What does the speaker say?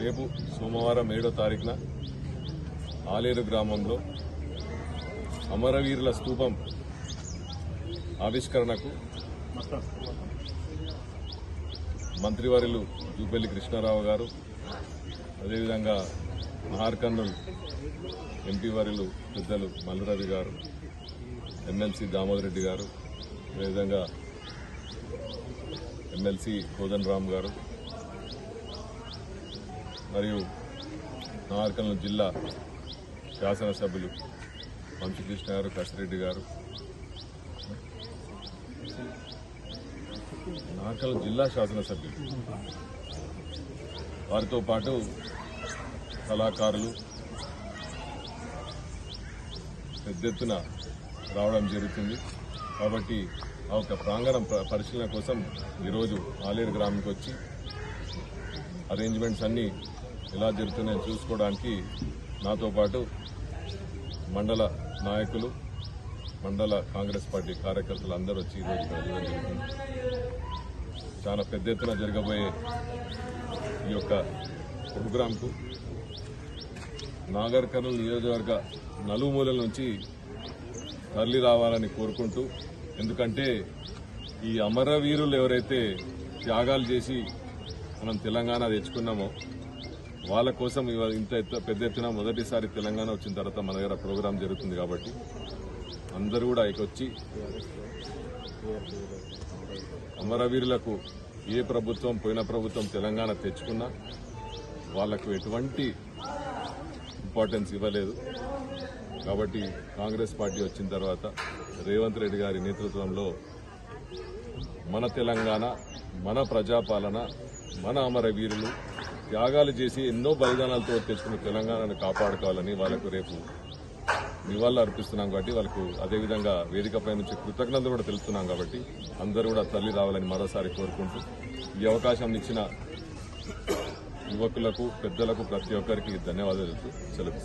రేపు సోమవారం ఏడో తారీఖున ఆలేరు గ్రామంలో అమరవీరుల స్థూపం ఆవిష్కరణకు మంత్రివర్యులు జూపల్లి కృష్ణారావు గారు అదేవిధంగా మహార్కర్నూల్ ఎంపీ వర్యులు పెద్దలు మల్లురవి గారు ఎమ్మెల్సీ దామోదర్ రెడ్డి గారు అదేవిధంగా ఎమ్మెల్సీ కోదన్ రామ్ గారు మరియు నార్కల్ జిల్లా శాసనసభ్యులు వంశకృష్ణ గారు కసిరెడ్డి గారు. నార్కల్ జిల్లా శాసనసభ్యులు. వారితో పాటు కళాకారులు పెద్ద ఎత్తున రావడం జరుగుతుంది. కాబట్టి ఆ యొక్క ప్రాంగణం ప- పరిశీలన కోసం ఈరోజు ఆలేరు గ్రామంకి వచ్చి అరేంజ్మెంట్స్ అన్నీ ఎలా జరుగుతున్నాయో చూసుకోవడానికి నాతో పాటు మండల నాయకులు మండల కాంగ్రెస్ పార్టీ కార్యకర్తలు అందరూ వచ్చి ఈరోజు జరిగింది. చాలా పెద్ద ఎత్తున జరగబోయే ఈ యొక్క ప్రోగ్రాంకు నాగర్ కర్నూలు నియోజకవర్గ నలుమూలల నుంచి తరలి రావాలని కోరుకుంటూ ఎందుకంటే ఈ అమరవీరులు ఎవరైతే త్యాగాలు చేసి మనం తెలంగాణ తెచ్చుకున్నామో వాళ్ళ కోసం ఇంత ఎత్తు- పెద్ద ఎత్తున మొదటిసారి తెలంగాణ వచ్చిన తర్వాత మన దగ్గర ప్రోగ్రాం జరుగుతుంది కాబట్టి అందరూ కూడా ఇక వచ్చి అమరవీరులకు ఏ ప్రభుత్వం పోయిన ప్రభుత్వం తెలంగాణ తెచ్చుకున్నా వాళ్ళకు ఎటువంటి ఇంపార్టెన్స్ ఇవ్వలేదు. కాబట్టి కాంగ్రెస్ పార్టీ వచ్చిన తర్వాత రేవంత్ రెడ్డి గారి నేతృత్వంలో మన తెలంగాణ మన ప్రజాపాలన మన అమరవీరులు త్యాగాలు చేసి ఎన్నో బలిదానాలతో తెచ్చుకున్న తెలంగాణను కాపాడుకోవాలని వాళ్ళకు రేపు నివాళులు అర్పిస్తున్నాం కాబట్టి వాళ్ళకు అదేవిధంగా వేదికపై నుంచి కృతజ్ఞతలు కూడా తెలుస్తున్నాం కాబట్టి అందరూ కూడా తల్లి రావాలని మరోసారి కోరుకుంటూ ఈ అవకాశం ఇచ్చిన యువకులకు పెద్దలకు ప్రతి ఒక్కరికి ధన్యవాదాలు తెలుపుతూ సెలవు